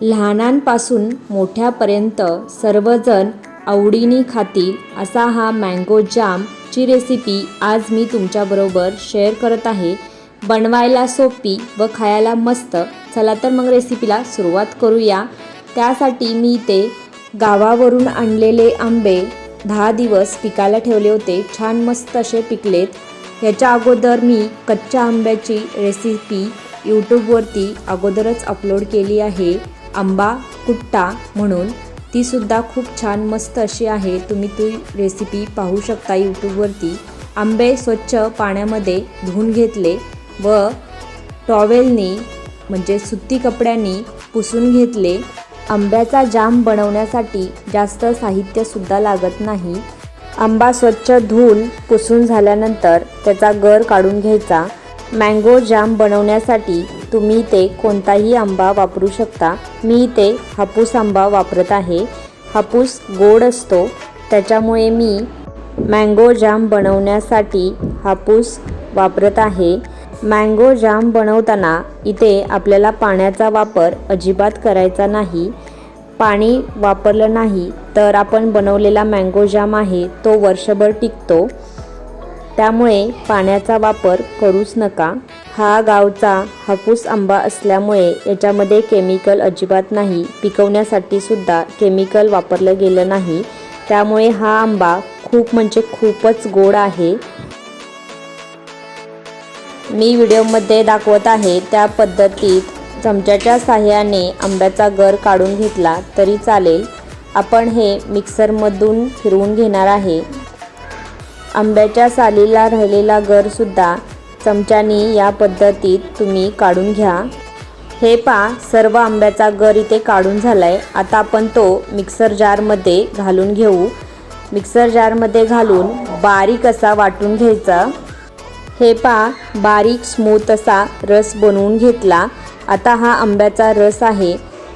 लहानांपासून मोठ्यापर्यंत सर्वजण आवडीने खातील असा हा मँगो जामची रेसिपी आज मी तुमच्याबरोबर शेअर करत आहे. बनवायला सोपी व खायला मस्त. चला तर मग रेसिपीला सुरुवात करूया. त्यासाठी मी इथे गावावरून आणलेले आंबे दहा दिवस पिकायला ठेवले होते. छान मस्त असे पिकलेत. ह्याच्या अगोदर मी कच्च्या आंब्याची रेसिपी यूट्यूबवरती अगोदरच अपलोड केली आहे. आंबा कुट्टा म्हणून तीसुद्धा खूप छान मस्त अशी आहे. तुम्ही ती रेसिपी पाहू शकता यूट्यूबवरती आंबे स्वच्छ पाण्यामध्ये धुवून घेतले व टॉवेलनी म्हणजे सुती कपड्यांनी पुसून घेतले. आंब्याचा जाम बनवण्यासाठी जास्त साहित्यसुद्धा लागत नाही. आंबा स्वच्छ धुवून पुसून झाल्यानंतर त्याचा गर काढून घ्यायचा. मँगो जाम बनवण्यासाठी तुम्ही ते कोणताही आंबा वापरू शकता. मी इथे हापूस आंबा वापरत आहे. हापूस गोड असतो. त्याच्यामुळे मी मँगो जाम बनवण्यासाठी हापूस वापरत आहे. मँगो जाम बनवताना इथे आपल्याला पाण्याचा वापर अजिबात करायचा नाही. पाणी वापरलं नाही तर आपण बनवलेला मँगो जाम आहे तो वर्षभर टिकतो. त्यामुळे पाण्याचा वापर करूच नका. हा गावचा हापूस आंबा असल्यामुळे याच्यामध्ये केमिकल अजिबात नाही. पिकवण्यासाठी सुद्धा केमिकल वापरलं गेलं नाही. त्यामुळे हा आंबा खूप म्हणजे खूपच गोड आहे. मी व्हिडिओमध्ये दाखवत आहे त्या पद्धतीत चमच्याच्या साह्याने आंब्याचा गर काढून घेतला तरी चालेल. आपण हे मिक्सरमधून फिरवून घेणार आहे. आंब्याच्या सालीला राहिलेला गरसुद्धा चमच्यानी या पद्धतीत तुम्ही काढून घ्या. हे पा सर्व आंब्याचा गर इथे काढून झाला आहे आता आपण तो मिक्सर जारमध्ये घालून घेऊ. मिक्सर जारमध्ये घालून बारीक असा वाटून घ्यायचा. हे पा बारीक स्मूथ असा रस बनवून घेतला. आता हा आंब्याचा रस आहे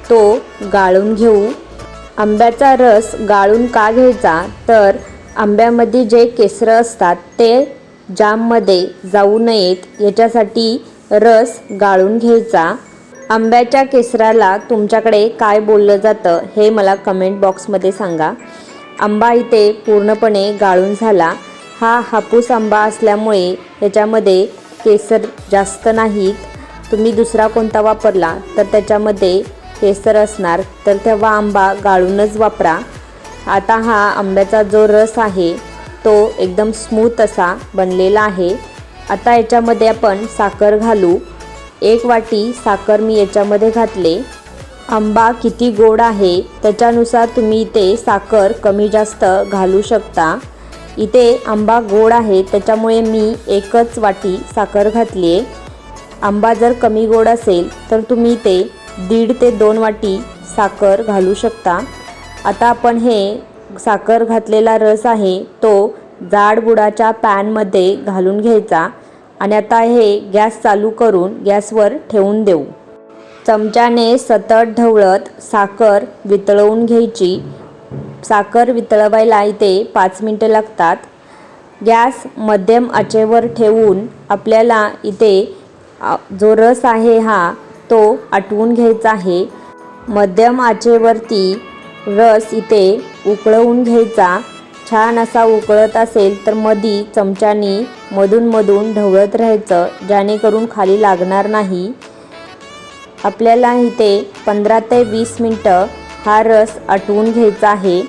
तो गाळून घेऊ. आंब्याचा रस गाळून का घ्यायचा? तर आंब्यामध्ये जे केसरं असतात ते जाममध्ये जाऊ नयेत याच्यासाठी रस गाळून घ्यायचा. आंब्याच्या केसराला तुमच्याकडे काय बोललं जातं हे मला कमेंट बॉक्समध्ये सांगा. आंबा इथे पूर्णपणे गाळून झाला. हा हापूस आंबा असल्यामुळे याच्यामध्ये केसर जास्त नाहीत. तुम्ही दुसरा कोणता वापरला तर त्याच्यामध्ये केसर असणार. तर तेव्हा आंबा गाळूनच वापरा. आता हा आंब्याचा जो रस आहे एकदम स्मूथ असा बनलेला आहे. आता याच्यामध्ये आपण साखर घालू. एक वाटी साखर मी याच्यामध्ये घातले. आंबा किती गोड आहे त्याच्यानुसार तुम्ही इथे साखर कमी जास्त घालू शकता. इथे आंबा गोड आहे त्याच्यामुळे मी एकच वाटी साखर घातली आहे आंबा जर कमी गोड असेल तर तुम्ही ते दीड ते दोन वाटी साखर घालू शकता. आता आपण हे साखर घातलेला रस आहे तो जाड बुडाच्या पॅनमध्ये घालून घ्यायचा आणि आता हे गॅस चालू करून गॅसवर ठेवून देऊ. चमच्याने सतत ढवळत साखर वितळवून घ्यायची. साखर वितळवायला इथे पाच मिनटं लागतात. गॅस मध्यम आचेवर ठेवून आपल्याला इथे जो रस आहे हा तो आटवून घ्यायचा आहे. मध्यम आचेवरती रस इथे उकळवून घ्यायचा. छान असा उकळत असेल तर मधी चमच्यानी मधून ढवळत राहायचं जेणेकरून खाली लागणार नाही. आपल्याला इथे पंधरा ते वीस मिनटं हा रस आटवून घ्यायचा आहे.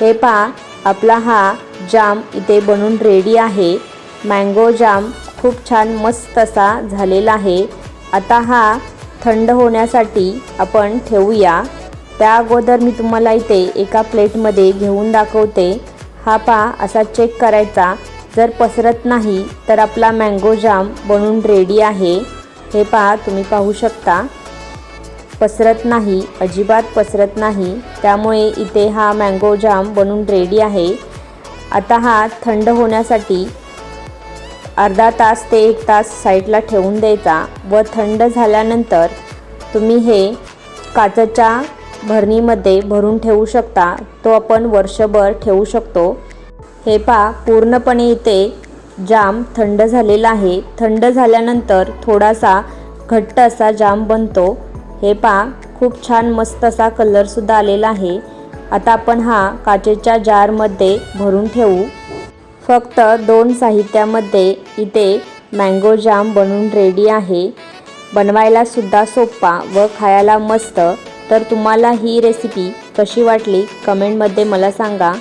हे पहा आपला हा जाम इथे बनून रेडी आहे. मँगो जाम खूप छान मस्त असा झालेला आहे. आता हा थंड होण्यासाठी आपण ठेवूया. त्या अगोदर मी तुम्हाला इथे एका प्लेटमध्ये घेऊन दाखवते. हा पा असा चेक करायचा. जर पसरत नाही तर आपला मँगो जाम बनून रेडी आहे. हे पहा तुम्ही पाहू शकता. पसरत नाही अजिबात पसरत नाही. त्यामुळे इथे हा मँगो जाम बनून रेडी आहे. आता हा थंड होण्यासाठी अर्धा तास ते एक तास साईडला ठेवून द्यायचा व थंड झाल्यानंतर तुम्ही हे काचेच्या भरणीमध्ये भरून ठेवू शकता तो आपण वर्षभर ठेवू शकतो. हे पा पूर्णपणे इथे जाम थंड झालेला आहे. थंड झाल्यानंतर थोडासा घट्ट असा जाम बनतो. हे पा खूप छान मस्त असा कलरसुद्धा आलेला आहे. आता आपण हा काचेच्या जारमध्ये भरून ठेवू. फक्त दोन साहित्यामध्ये इथे मँगो जाम बनवून रेडी आहे. बनवायला सुद्धा सोपा व खायला मस्त. तर तुम्हाला ही रेसिपी कशी वाटली कमेंटमध्ये मला सांगा.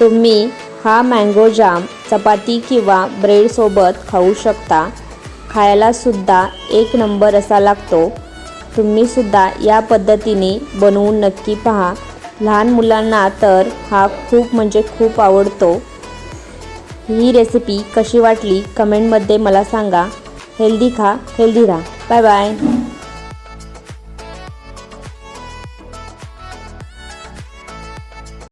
तुम्ही हा मँगो जाम चपाती किंवा ब्रेडसोबत खाऊ शकता. खायलासुद्धा एक नंबर असा लागतो. तुम्ही सुद्धा या पद्धतीने बनवून नक्की पहा. लहान मुलांना तर हा खूप म्हणजे खूप आवडतो. ही रेसिपी कशी वाटली कमेंटमध्ये मला सांगा. हेल्दी खा हेल्दी राहा. Bye bye